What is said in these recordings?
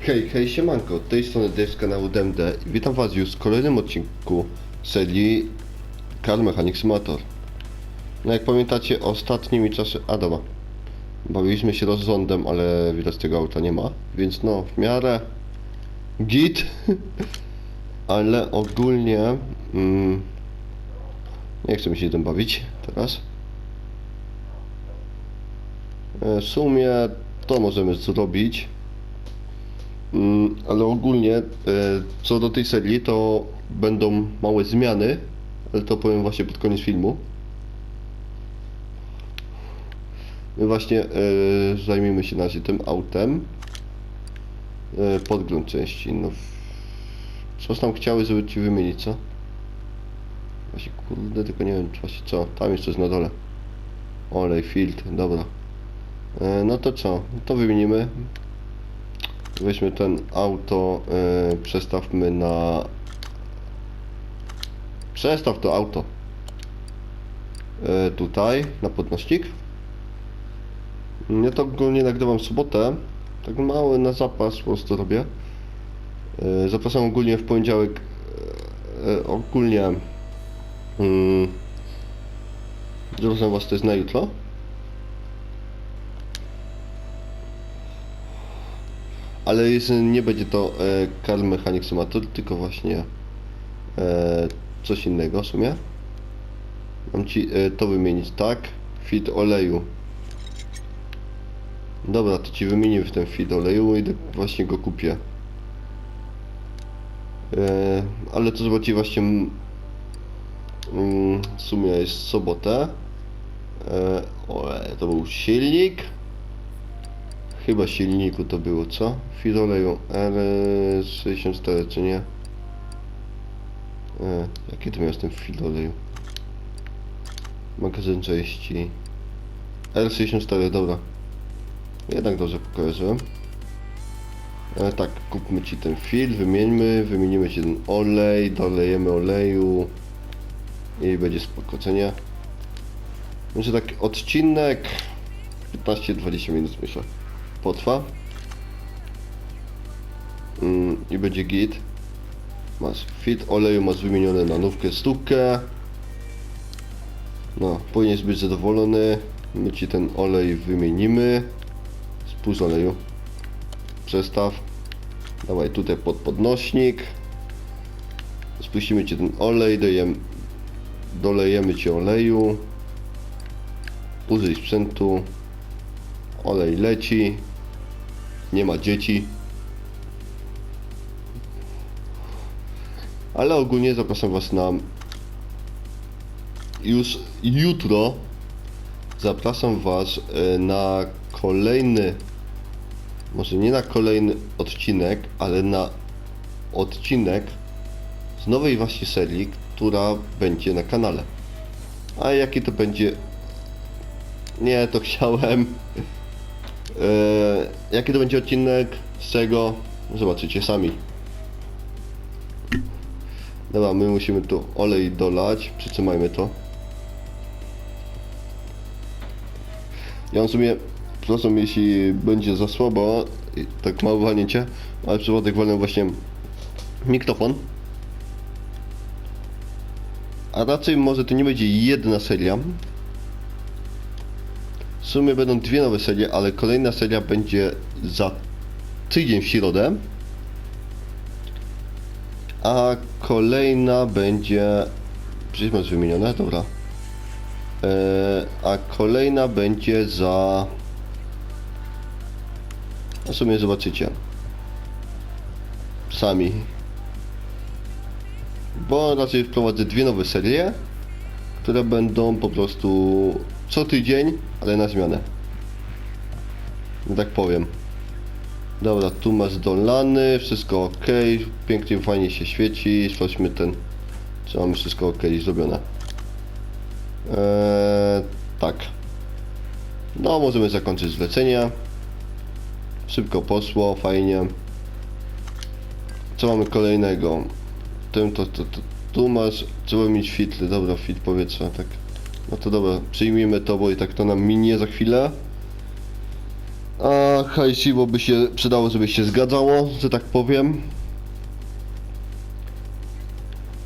Hej, hej, siemanko, tej strony Dave z kanału DMD witam was już w kolejnym odcinku serii Car Mechanics Motor. No jak pamiętacie, ostatnimi czasy... A dobra. Bawiliśmy się rozrządem, ale widać tego auta nie ma, więc no, w miarę git, ale ogólnie mm, nie chcę mi się tym bawić teraz. E, W sumie to możemy zrobić. Ale ogólnie e, co do tej serii to będą małe zmiany, ale to powiem właśnie pod koniec filmu. My właśnie e, zajmiemy się na razie tym autem. E, podgląd części. No, w- co tam chciały, żeby ci wymienić, co? Właśnie kurde, tylko nie wiem właśnie co. Tam jest na dole. Olej, filtr, dobra. No to co? To wymienimy. Weźmy ten auto, e, przestawmy na... Przestaw to auto. E, tutaj, na podnośnik. Ja to ogólnie nagrywam w sobotę. Tak mały na zapas po prostu robię. E, zapraszam ogólnie w poniedziałek. E, ogólnie... Mm, zapraszam was też na jutro. Ale nie będzie to e, Car Mechanic Simulator, tylko właśnie e, coś innego w sumie. Mam ci e, to wymienić, tak? Fit oleju. Dobra, to ci wymienię w ten fit oleju i właśnie go kupię. E, ale to zobaczycie właśnie mm, w sumie jest sobotę. E, o, to był silnik. Chyba silniku to było, co? Fit oleju R64, czy nie? E, jaki to miał z tym fit oleju? Magazyn części R64, dobra. Jednak dobrze pokażę. E, tak, kupmy ci ten fil, wymieńmy, wymienimy ci ten olej, dolejemy oleju i będzie spokojnie. Będzie taki odcinek 15-20 minut myślę potrwa. Mm, i będzie git. Masz fit oleju masz wymienione na nówkę sztukę no powinieneś być zadowolony. My ci ten olej wymienimy. Spójrz oleju. Przestaw. Dawaj tutaj pod podnośnik. Spuścimy ci ten olej dojem, dolejemy ci oleju. Użyj sprzętu. Olej leci nie ma dzieci. Ale ogólnie zapraszam was na już jutro zapraszam was e, na kolejny może nie na kolejny odcinek ale na odcinek z nowej właśnie serii która będzie na kanale. A jaki to będzie? Nie to chciałem jaki to będzie odcinek? Z czego? Zobaczycie sami. Dobra, my musimy tu olej dolać. Przytrzymajmy to. Ja w sumie, przepraszam jeśli będzie za słabo, tak małe walnięcie, ale przypadek walnę właśnie mikrofon. A raczej może to nie będzie jedna seria, w sumie będą dwie nowe serie, ale kolejna seria będzie za tydzień w środę. A kolejna będzie... Przecież masz wymienione? Dobra. Eee, a kolejna będzie za... A w sumie zobaczycie. Sami. Bo raczej wprowadzę dwie nowe serie, które będą po prostu co tydzień, ale na zmianę. że Tak powiem. Dobra, tu masz dolany, wszystko ok, pięknie, fajnie się świeci, sprawdźmy ten, czy mamy wszystko ok zrobione. Eee, tak. No, możemy zakończyć zlecenia. Szybko poszło, fajnie. Co mamy kolejnego? Tym to, to, to tu masz, trzeba mieć filtry, dobra, fit powietrza, tak. No to dobra, przyjmijmy to, bo i tak to nam minie za chwilę. A hajsiwo by się przydało, żeby się zgadzało, że tak powiem.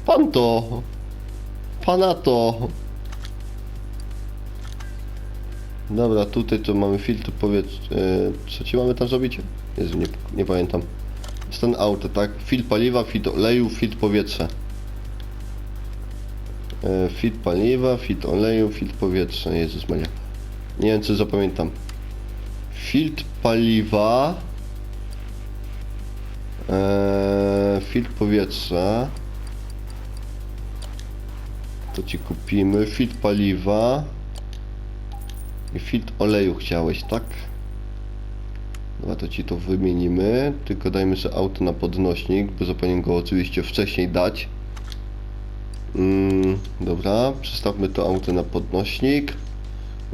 Pan to. Pana to. Dobra, tutaj to mamy filtr powietrza. Co ci mamy tam zrobić? Jezu, nie, nie pamiętam. Jest ten auto, tak? Filtr paliwa, filtr oleju, filtr powietrza. E, Filtr paliwa, filtr oleju, filtr powietrza. Jezus Maria. Nie wiem, czy zapamiętam. Filtr paliwa. Eee, powietrza. To ci kupimy. Filtr paliwa. I filtr oleju chciałeś, tak? Dobra, to ci to wymienimy. Tylko dajmy sobie auto na podnośnik, bo zapomniałem go oczywiście wcześniej dać. Mm, dobra, przestawmy to auto na podnośnik.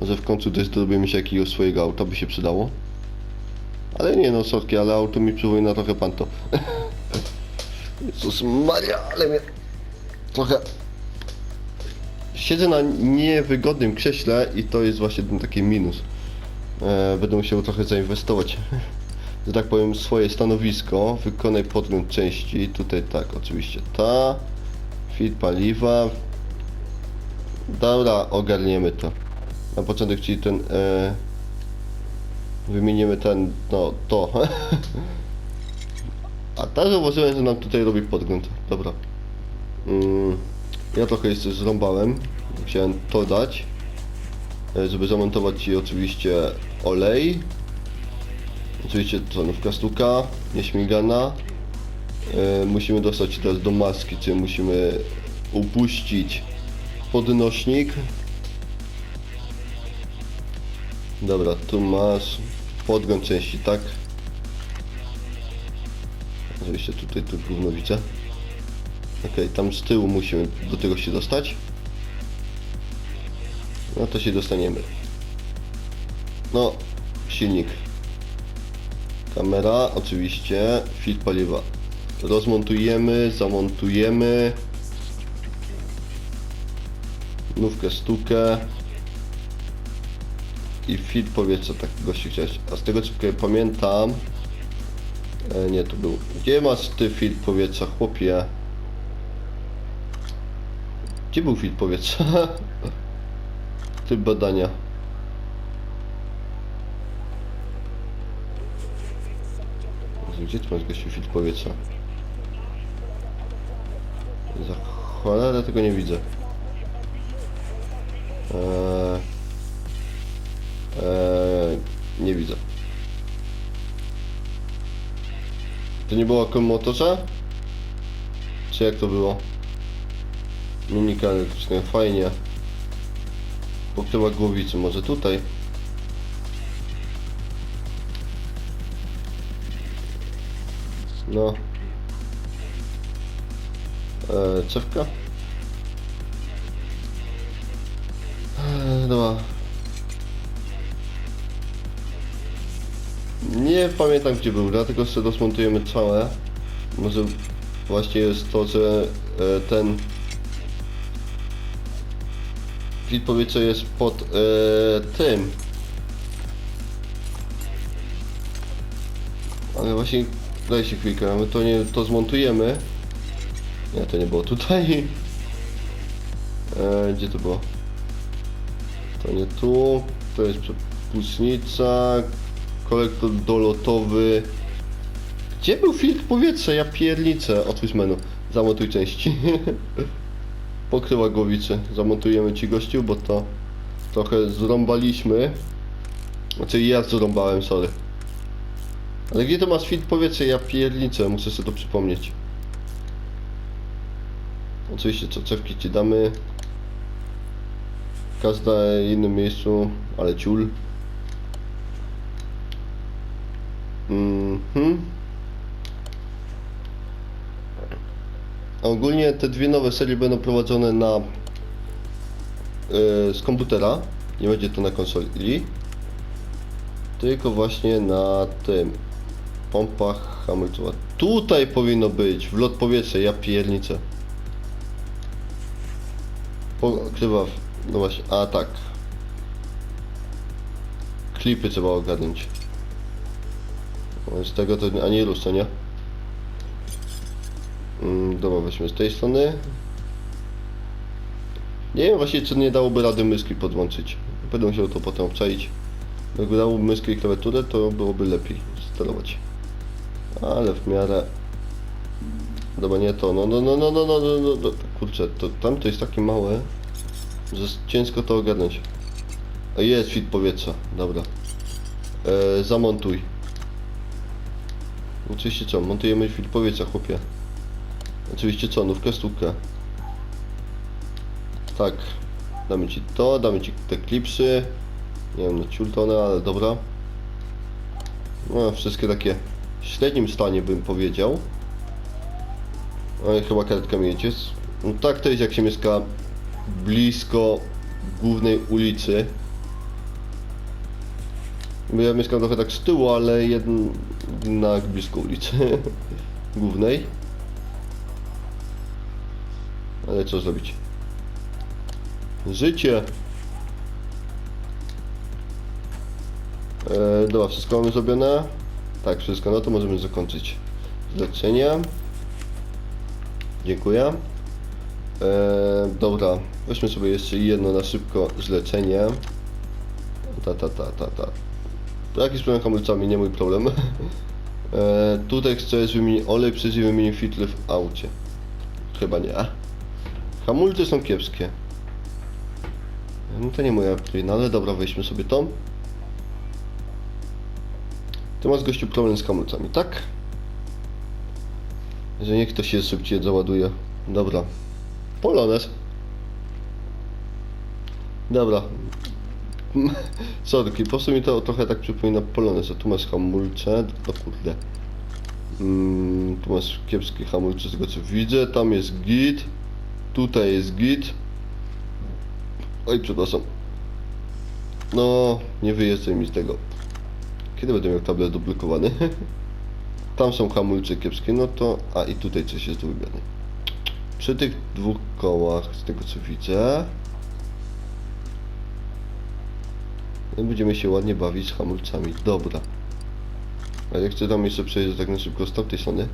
Może w końcu też dorobimy się jakiegoś swojego auta, by się przydało. Ale nie no, sorki, ale auto mi przypomina trochę pan to. Jezus Maria, ale mnie trochę... Siedzę na niewygodnym krześle i to jest właśnie ten taki minus. E, będę musiał trochę zainwestować, że tak powiem, swoje stanowisko. Wykonaj podgląd części. Tutaj tak, oczywiście ta. Fit paliwa. Dobra, ogarniemy to. Na początek, czyli ten... E, wymienimy ten, no, to. A tak zauważyłem, że nam tutaj robi podgląd. Dobra. Mm, ja trochę jeszcze zrąbałem. Chciałem to dać. e, Żeby zamontować ci oczywiście olej. Oczywiście tonówka stuka, nieśmigana. E, musimy dostać się teraz do maski, czyli musimy upuścić podnośnik. Dobra, tu masz podgląd części, tak? Oczywiście tutaj tu gówno widzę. Okej, tam z tyłu musimy do tego się dostać. No to się dostaniemy. No, silnik. Kamera, oczywiście. Filtr paliwa. Rozmontujemy, zamontujemy. Nówkę stukę. I filtr powietrza, tak gości chciałeś. A z tego co pamiętam... E, nie, tu był. Gdzie masz ty filtr powietrza, chłopie? Gdzie był filtr powietrza? Typ badania. Gdzie ty masz gościu filtr powietrza? Za cholerę tego nie widzę. Eee, eee, nie widzę. To nie było akumulatorze? Czy jak to było? Minika elektryczna, fajnie. Pokrywa głowicy, może tutaj? No. Cewka? Eee, dobra. Nie pamiętam gdzie był, dlatego sobie rozmontujemy całe. Może właśnie jest to, że e, ten filtr powietrza jest pod e, tym. Ale właśnie dajcie chwilkę, my to nie to zmontujemy. Nie, to nie było tutaj. E, gdzie to było? To nie tu. To jest przepustnica. Kolektor dolotowy. Gdzie był filtr powietrza? Ja piernicę. Otwórz menu. Zamontuj części. Pokryła głowicy. Zamontujemy ci gościu, bo to trochę zrąbaliśmy. Znaczy ja zrąbałem, sorry. Ale gdzie to masz filtr powietrza? Ja piernicę. Muszę sobie to przypomnieć. Oczywiście soczewki ci damy. W innym miejscu, ale ciul. Mhm. A Ogólnie te dwie nowe serie będą prowadzone na yy, z komputera. Nie będzie to na konsoli. Tylko właśnie na tym pompach hamulcowa. Tutaj powinno być wlot powietrza, ja piernicę. Pokrywa, no właśnie, a tak. Klipy trzeba ogarnąć. Z tego to rusz, co nie? Mm, dobra, weźmy z tej strony. Nie wiem właśnie, czy nie dałoby rady myski podłączyć. Będę musiał to potem obczaić. Jakby dało myski i klawiaturę, to byłoby lepiej sterować. Ale w miarę... Dobra, nie to, no, no, no, no, no, no, no, no, no. kurczę, to tam to jest takie małe, że ciężko to ogarnąć. Jest fit powietrza, dobra. E, zamontuj. Oczywiście co, montujemy fit powietrza, chłopie. Oczywiście co, nówkę, stówkę. Tak, damy ci to, damy ci te klipsy. Nie wiem, na ciultone, ale dobra. No, wszystkie takie w średnim stanie bym powiedział. I chyba karetka mi. No tak to jest jak się mieszka blisko głównej ulicy. Bo ja mieszkam trochę tak z tyłu, ale jednak blisko ulicy głównej. Ale co zrobić? Życie! E, dobra, wszystko mamy zrobione? Tak, wszystko, no to możemy zakończyć zlecenie. Dziękuję. E, dobra, weźmy sobie jeszcze jedno na szybko zlecenie. Ta, ta, ta, ta, ta. To jakiś problem hamulcami, nie mój problem. E, tutaj chcę wymienić olej, przyjdzie wymienić filtry w aucie. Chyba nie. Hamulce są kiepskie. No to nie moja wina, ale dobra, weźmy sobie to. Ty masz gościu problem z hamulcami, tak? Że niech to się szybciej załaduje. Dobra. Polones. Dobra. Sorki, po prostu mi to trochę tak przypomina Polones. A tu masz hamulce. O kurde. Mm, tu masz kiepskie hamulce z tego co widzę. Tam jest git. Tutaj jest git. Oj, przepraszam. No, nie wyjeżdżaj mi z tego. Kiedy będę miał tablet doblokowany? Tam są hamulce kiepskie, no to... A i tutaj coś jest wymiany. Przy tych dwóch kołach, z tego co widzę... no Będziemy się ładnie bawić z hamulcami. Dobra. A ja chcę tam jeszcze przejść tak na szybko z tamtej strony.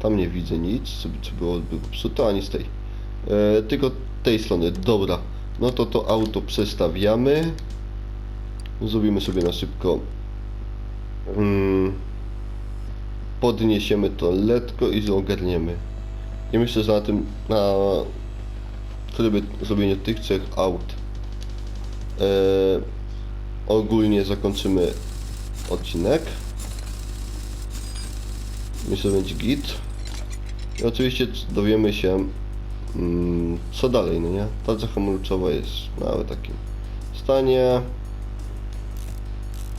Tam nie widzę nic, co, co było, było psute, ani z tej. E, tylko tej strony. Dobra. No to to auto przestawiamy. Zrobimy sobie na szybko Mm, podniesiemy to letko i ogarniemy. I myślę, że na tym, na trybie zrobienia tych trzech aut e, ogólnie zakończymy odcinek. Myślę, że będzie git. I oczywiście dowiemy się mm, co dalej, no nie? Tarcza hamulcowa jest nawet takim stanie.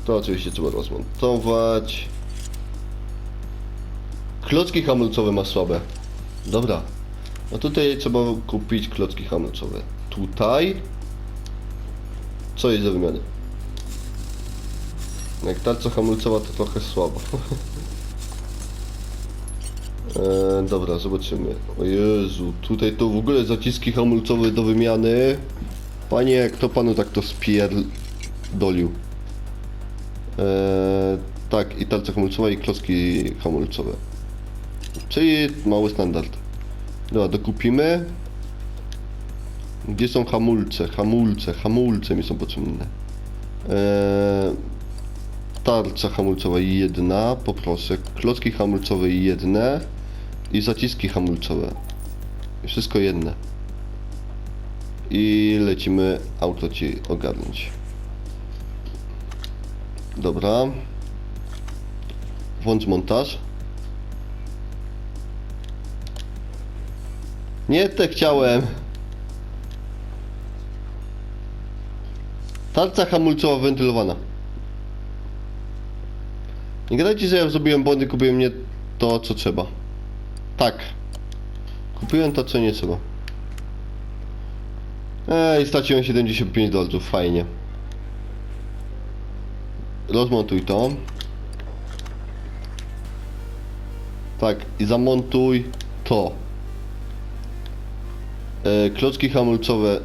To oczywiście trzeba rozmontować. Klocki hamulcowe ma słabe. Dobra. No tutaj trzeba kupić klocki hamulcowe. Tutaj. Co jest do wymiany? Jak tarcza hamulcowa to trochę słabo. e, dobra, zobaczymy. O Jezu, tutaj to w ogóle zaciski hamulcowe do wymiany. Panie, kto panu tak to spierdolił? Eee, tak, i tarcza hamulcowa i klocki hamulcowe. Czyli mały standard. Dobra, dokupimy. Gdzie są hamulce? Hamulce, hamulce mi są potrzebne. Eee, tarcza hamulcowa jedna, poproszę. Klocki hamulcowe jedne. I zaciski hamulcowe. Wszystko jedne. I lecimy auto ci ogarnąć. Dobra. Włącz montaż. Nie te chciałem. Tarca hamulcowa wentylowana. Nie gadajcie, że ja zrobiłem błędy, kupiłem nie to, co trzeba. Tak. Kupiłem to, co nie trzeba. Ej, straciłem 75 dolców, fajnie. Rozmontuj to. Tak, i zamontuj to. E, klocki hamulcowe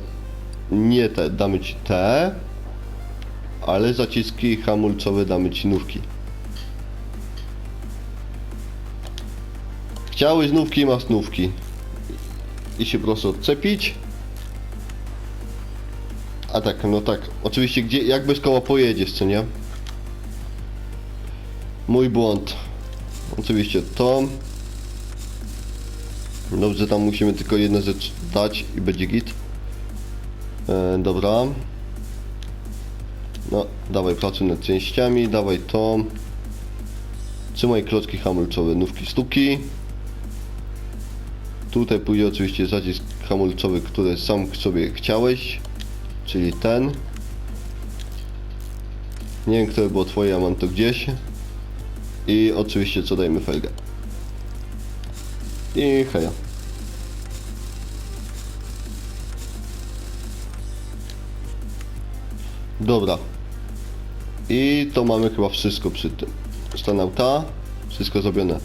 nie te, damy ci te. Ale zaciski hamulcowe damy ci nówki. Chciałeś znówki, masz znówki. I się proszę odczepić. A tak, no tak. Oczywiście, gdzie, jak bez koła pojedziesz, co nie? Mój błąd. Oczywiście to. Dobrze, tam musimy tylko jedną rzecz dać i będzie git. E, dobra. No, dawaj pracę nad częściami, dawaj to. Trzymaj klocki hamulcowe, nówki sztuki. Tutaj pójdzie oczywiście zacisk hamulcowy, który sam sobie chciałeś, czyli ten. Nie wiem, które było twoje, ja mam to gdzieś. I oczywiście co dajmy felgę. I heja. Dobra. I to mamy chyba wszystko przy tym. Stan auta, wszystko zrobione.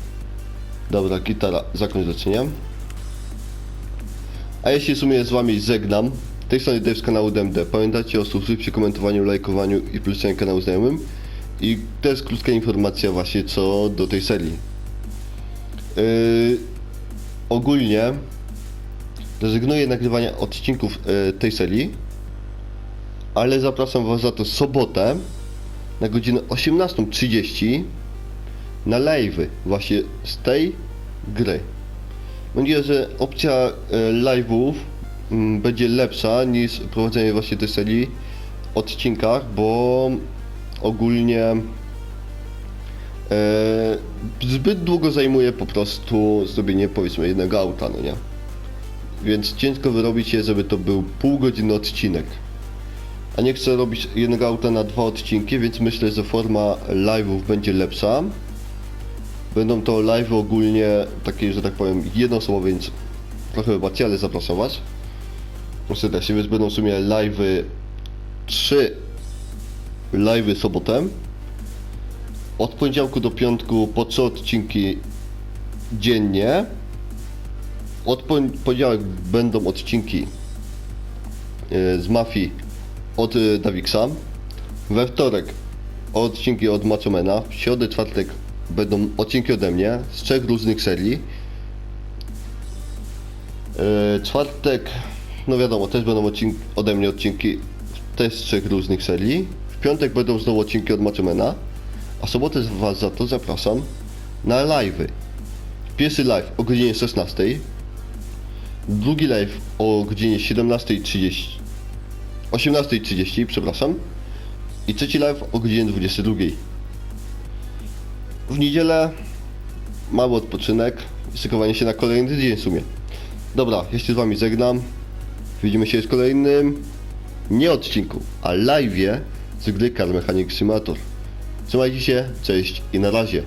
Dobra, gitara, zakończ leczenie. A jeśli w sumie z wami żegnam, tej strony Dave z kanału DMD. Pamiętajcie o subskrypcji, komentowaniu, lajkowaniu i poleceniu kanału znajomym. I jest krótka informacja właśnie co do tej serii. Yy, ogólnie rezygnuję nagrywania odcinków yy, tej serii, ale zapraszam was za to sobotę na godzinę 18.30 na live'y właśnie z tej gry. Nadzieję, że opcja e, live'ów mm, będzie lepsza niż prowadzenie właśnie tej serii odcinkach, bo ogólnie e, zbyt długo zajmuje po prostu zrobienie powiedzmy jednego auta, no nie? Więc ciężko wyrobić je, żeby to był pół godziny odcinek. A nie chcę robić jednego auta na dwa odcinki, więc myślę, że forma live'ów będzie lepsza. Będą to live ogólnie takie, że tak powiem, jednoosobowe, więc trochę zapraszam was. No serdecznie, więc będą w sumie live'y, trzy live'y sobotę. Od poniedziałku do piątku po trzy odcinki dziennie. Od pon- poniedziałek będą odcinki yy, z Mafii od y, Dawixa. We wtorek odcinki od Machomena. W środę, czwartek będą odcinki ode mnie z trzech różnych serii. Yy, czwartek, no wiadomo, też będą odcinki, ode mnie odcinki też z trzech różnych serii. W piątek będą znowu odcinki od Machomena. A sobotę Was za to zapraszam na live'y. Pierwszy live o godzinie 16. Drugi live o godzinie 17.30. 18.30, przepraszam. I trzeci live o godzinie 22. W niedzielę mały odpoczynek i szykowanie się na kolejny dzień w sumie. Dobra, ja się z wami żegnam. Widzimy się w kolejnym nie odcinku, a live'ie z gry Car Mechanic Simulator. Trzymajcie się, cześć i na razie.